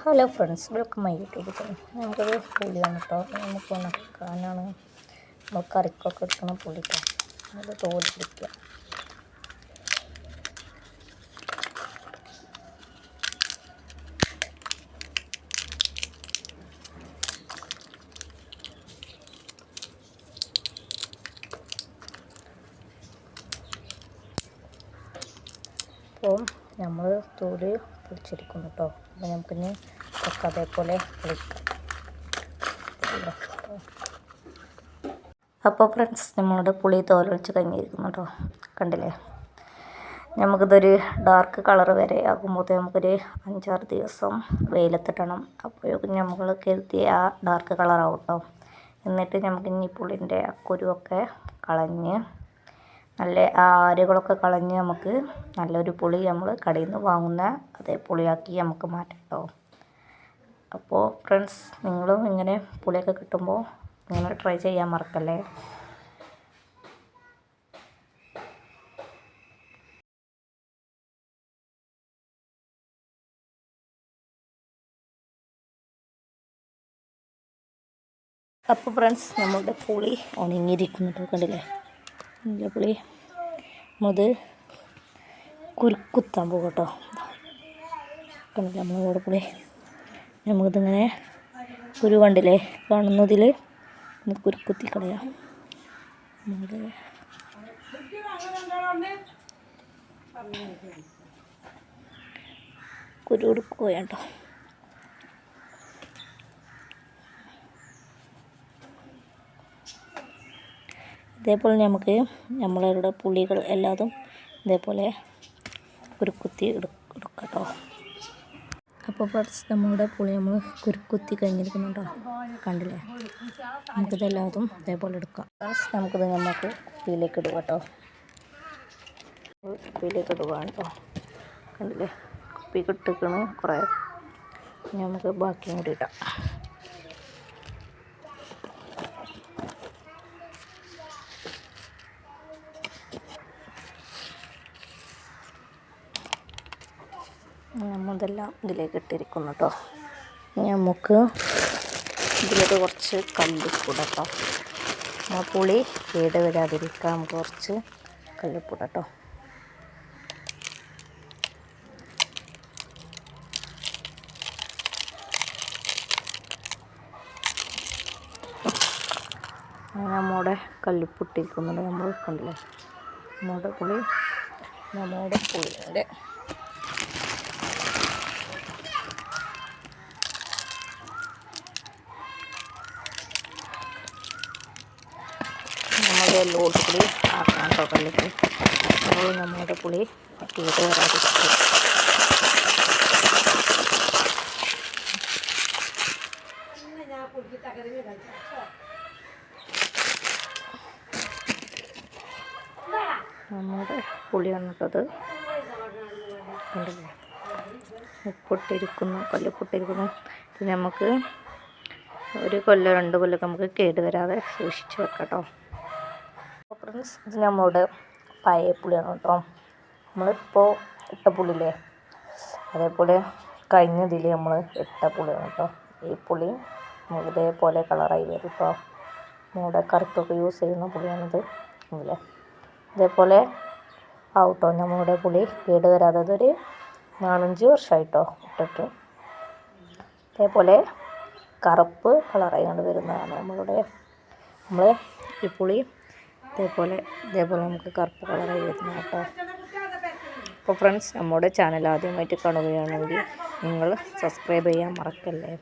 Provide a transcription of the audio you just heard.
Hello friends welcome my YouTube channel നമുക്കൊരു പുളിയാണ് കേട്ടോ നമുക്ക് ഉണക്കാനാണ് നമ്മൾ കറിക്കൊക്കെ എടുക്കുന്ന പുളി കേട്ടോ അത് തോൽ പിടിക്കുക അപ്പോൾ നമ്മൾ തോൽ പൊളിച്ചെടുക്കുന്നു കേട്ടോ അപ്പോൾ നമുക്കിനി ഒക്കെ അതേപോലെ അപ്പോൾ ഫ്രണ്ട്സ് നമ്മളുടെ പുളി തോലൊഴിച്ച് കഴിഞ്ഞിരിക്കുന്നു കേട്ടോ കണ്ടില്ലേ? നമുക്കിതൊരു ഡാർക്ക് കളർ വരെ ആകുമ്പോൾ നമുക്കൊരു അഞ്ചാറ് ദിവസം വെയിലത്തിട്ടണം. അപ്പോഴേക്കും നമ്മൾ കരുതിയ ആ ഡാർക്ക് കളറാവും കേട്ടോ എന്നിട്ട് നമുക്ക് ഇനി പുളിന്റെ ആ കുരുവൊക്കെ കളഞ്ഞ് നല്ല ആ അരകളൊക്കെ കളഞ്ഞ് നമുക്ക് നല്ലൊരു പുളി നമ്മൾ കടയിൽ നിന്ന് വാങ്ങുന്ന അതേ പുളിയാക്കി നമുക്ക് മാറ്റാം കേട്ടോ അപ്പോൾ ഫ്രണ്ട്സ് നിങ്ങളും ഇങ്ങനെ പുളിയൊക്കെ കിട്ടുമ്പോൾ നിങ്ങൾ ട്രൈ ചെയ്യാൻ മറക്കല്ലേ? അപ്പോൾ ഫ്രണ്ട്സ് നമ്മളുടെ പുളി ഉണങ്ങിയിരിക്കുന്നു കണ്ടില്ലേ? പുളി. അത് കുരുക്കുത്താൻ പോകും കേട്ടോ കണ്ടില്ലേ കൂടെ പുളി നമുക്കിതിങ്ങനെ കുരു കണ്ടില്ലേ കാണുന്നതിൽ കുരുക്കുത്തി കളയാം. നമ്മൾ കുരു കൊടുക്കുകയാണ് കേട്ടോ ഇതേപോലെ നമുക്ക് നമ്മളുടെ പുളികൾ എല്ലാതും ഇതേപോലെ കുരുക്കുത്തി എടുക്കാം കേട്ടോ അപ്പോൾ ഫ്രണ്ട്സ് നമ്മുടെ പുളി നമ്മൾ കുരുക്കുത്തി കഴിഞ്ഞിരിക്കുന്നുണ്ടോ? കണ്ടില്ലേ? നമുക്കിതെല്ലാതും ഇതേപോലെ എടുക്കാം. ഫ്രണ്ട്സ് നമുക്കിത് നമുക്ക് കുപ്പിയിലേക്ക് ഇടുക കേട്ടോ. കുപ്പിയിലേക്ക് ഇടുക കേട്ടോ. കണ്ടില്ലേ? കുപ്പി കിട്ടിക്കണ് കുറേ നമുക്ക് ബാക്കിയും കൂടി ഇടാം. നമ്മതെല്ലാം ഇതിലേക്ക് ഇട്ടിരിക്കുന്നു കേട്ടോ നമുക്ക് ഇതിലേക്ക് കുറച്ച് കല്ലുപ്പൂട കേട്ടോ ആ പുളി കേട് വരാതിരിക്കാൻ കുറച്ച് കല്ലുപ്പൂട കേട്ടോ നമ്മുടെ കല്ലിപ്പിട്ടിരിക്കുന്നുണ്ട് നമ്മൾ കണ്ടില്ലേ? നമ്മുടെ പുളി നമ്മുടെ പുളിയുടെ നമ്മുടെ ലോട്ട് പുളി ആക്കാൻ കേട്ടോ കല്ലിപ്പുളി അപ്പോൾ നമ്മുടെ പുളി പട്ടിയിട്ട് വരാതിരിക്കും. നമ്മുടെ പുളി വന്നിട്ടത് കണ്ടില്ലേ? ഉപ്പിട്ടിരിക്കുന്നു കല്ലുപ്പിട്ടിരിക്കുന്നു. നമുക്ക് ഒരു കൊല്ലം രണ്ട് കൊല്ലമൊക്കെ നമുക്ക് കേട് വരാതെ സൂക്ഷിച്ച് വെക്കാം കേട്ടോ. ഫ്രണ്ട്സ് ഇത് നമ്മളുടെ പഴയ പുളിയാണ് കേട്ടോ നമ്മളിപ്പോൾ ഇട്ട പുളിയില്ലേ? അതേപോലെ കഴിഞ്ഞതിൽ നമ്മൾ ഇട്ട പുളിയാണ് കേട്ടോ ഈ പുളി ഇതേപോലെ കളറായി വരും കേട്ടോ നമ്മുടെ കറിക്കൊക്കെ യൂസ് ചെയ്യുന്ന പുളിയാണിത്. ഇല്ലേ? ഇതേപോലെ ആവട്ടോ നമ്മളുടെ പുളി കേട് വരാതെ അതൊരു നാലഞ്ച് വർഷമായിട്ടോ ഇട്ടിട്ട്. അതേപോലെ കറുപ്പ് കളറായി കൊണ്ട് വരുന്നതാണ് നമ്മളുടെ നമ്മൾ ഈ പുളി ഇതേപോലെ ഇതേപോലെ നമുക്ക് കറുപ്പ് കളറായി വരുന്നത് കേട്ടോ. അപ്പോൾ ഫ്രണ്ട്സ് നമ്മുടെ ചാനൽ ആദ്യമായിട്ട് കാണുകയാണെങ്കിൽ നിങ്ങൾ സബ്സ്ക്രൈബ് ചെയ്യാൻ മറക്കല്ലേ?